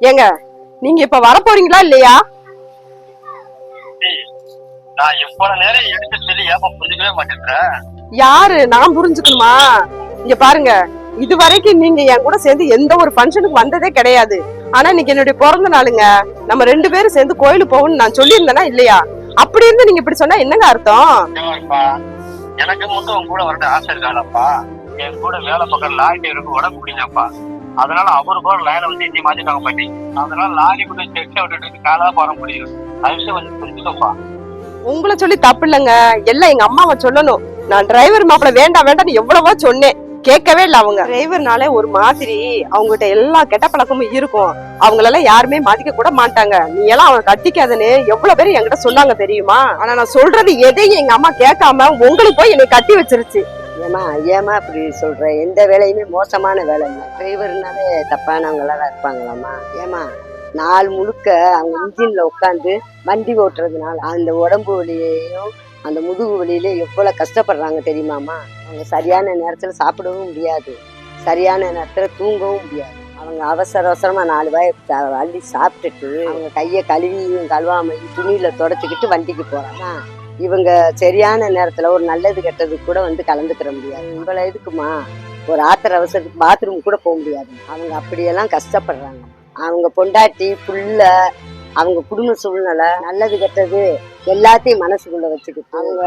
ஏங்க நீங்க இப்ப வர போறீங்களா இல்லையா யாரு? நான் புரிஞ்சுக்கணுமா? இங்க பாருங்க இது வரைக்கும் நீங்க என் கூட சேர்ந்து எந்த ஒரு ஃபங்க்ஷனுக்கு வந்ததே கிடையாது. ஆனா இன்னைக்கு என்னுடைய பிறந்த நாளுங்க. நம்ம ரெண்டு பேரும் சேர்ந்து கோயிலுக்கு போகணும்னு நான் சொல்லியிருந்தேனா இல்லையா? அப்படி இருந்து நீங்க இப்படி சொன்னா என்னங்க அர்த்தம்? எனக்கு மட்டும் கூட வரணும் ஆசை இருக்கானப்பா என் கூட வேலை பார்க்குற லாரி டிரைவருக்கு உடம்பு முடியலப்பா. அதனால அவரு போற லைனை வந்து இங்கே மாத்திட்டாங்க பாட்டி அதனால லாரி கூட விட்டுட்டு காலா போற முடியும். அது வந்து புரிஞ்சுக்கப்பா உங்களை சொல்லி தப்பு இல்லைங்க. எல்லாம் எங்க அம்மாவை சொல்லணும். நான் டிரைவர் மாப்பிள வேண்டாம் வேண்டாம்னு எவ்வளவோ சொன்னேன். கேட்கவே இல்லை அவங்க. டிரைவர்னாலே ஒரு மாதிரி அவங்ககிட்ட எல்லா கெட்ட பழக்கமும் இருக்கும். அவங்களெல்லாம் யாருமே மதிக்க கூட மாட்டாங்க. நீ எல்லாம் அவனை கட்டிக்காதன்னு எவ்வளவு பேர் என்கிட்ட சொன்னாங்க தெரியுமா? ஆனா நான் சொல்றது எதையும் எங்க அம்மா கேட்காம உங்களுக்கு போய் என்னை கட்டி வச்சிருச்சு. ஏமா ஏமா அப்படி சொல்கிற எந்த வேலையுமே மோசமான வேலை இல்லை. டிரைவர்னாலே தப்பானவங்களாக தான் இருப்பாங்களாம்மா. ஏமா நாள் முழுக்க அவங்க இன்ஜினில் உட்காந்து வண்டி ஓட்டுறதுனால அந்த உடம்பு வலியையும் அந்த முதுகு வலியில எவ்வளோ கஷ்டப்படுறாங்க தெரியுமாமா அவங்க சரியான நேரத்தில் சாப்பிடவும் முடியாது. சரியான நேரத்தில் தூங்கவும் முடியாது. அவங்க அவசர அவசரமாக நாலு வாய் அள்ளி சாப்பிட்டுட்டு அவங்க கையை கழுவியும் கழுவாமையும் துணியில தொடச்சிக்கிட்டு வண்டிக்கு போகிறாங்க இவங்க சரியான நேரத்துல ஒரு நல்லது கெட்டது கூட வந்து கலந்துக்கிற முடியாது. இவ்வளவு எதுக்குமா? ஒரு ஆத்திர அவசரத்துக்கு பாத்ரூம் கூட போக முடியாது. அவங்க அப்படியெல்லாம் கஷ்டப்படுறாங்க. அவங்க பொண்டாட்டி புள்ள அவங்க குடும்ப சூழ்நிலை நல்லது கெட்டது எல்லாத்தையும் மனசுக்குள்ள வச்சுக்கிட்டு அவங்க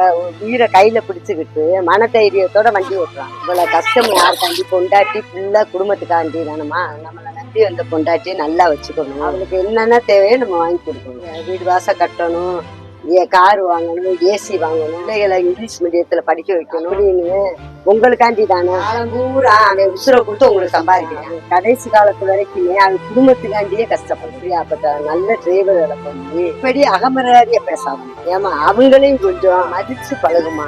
உயிரை கையில பிடிச்சுக்கிட்டு மன தைரியத்தோட வண்டி ஓட்டுறாங்க. இவ்வளவு கஷ்டம் யாருக்காண்டி? பொண்டாட்டி புள்ள குடும்பத்துக்காண்டி தானம்மா? நம்மளை நம்பி வந்த பொண்டாட்டியை நல்லா வச்சுக்கணும். அவங்களுக்கு என்னென்ன தேவையோ நம்ம வாங்கி கொடுக்கணும். வீடு வாசல் கட்டணும். கார் வாங்கணும் ஏசி வாங்கணும் பிள்ளைகளை இங்கிலீஷ் மீடியத்துல படிக்க வைக்கணும். அப்படின்னு உங்களுக்காண்டி தானே? பூரா அவன் உசுரை கொடுத்து உங்களுக்கு சம்பாதிக்கிறான் கடைசி காலத்து வரைக்குமே அவன் குடும்பத்துக்காண்டியே கஷ்டப்படுது அப்ப நல்ல டிரைவர்களை பண்ணி இப்படி அகமரியாதையா பேசாம ஏமா அவங்களையும் கொஞ்சம் மதிச்சு பழகுமா?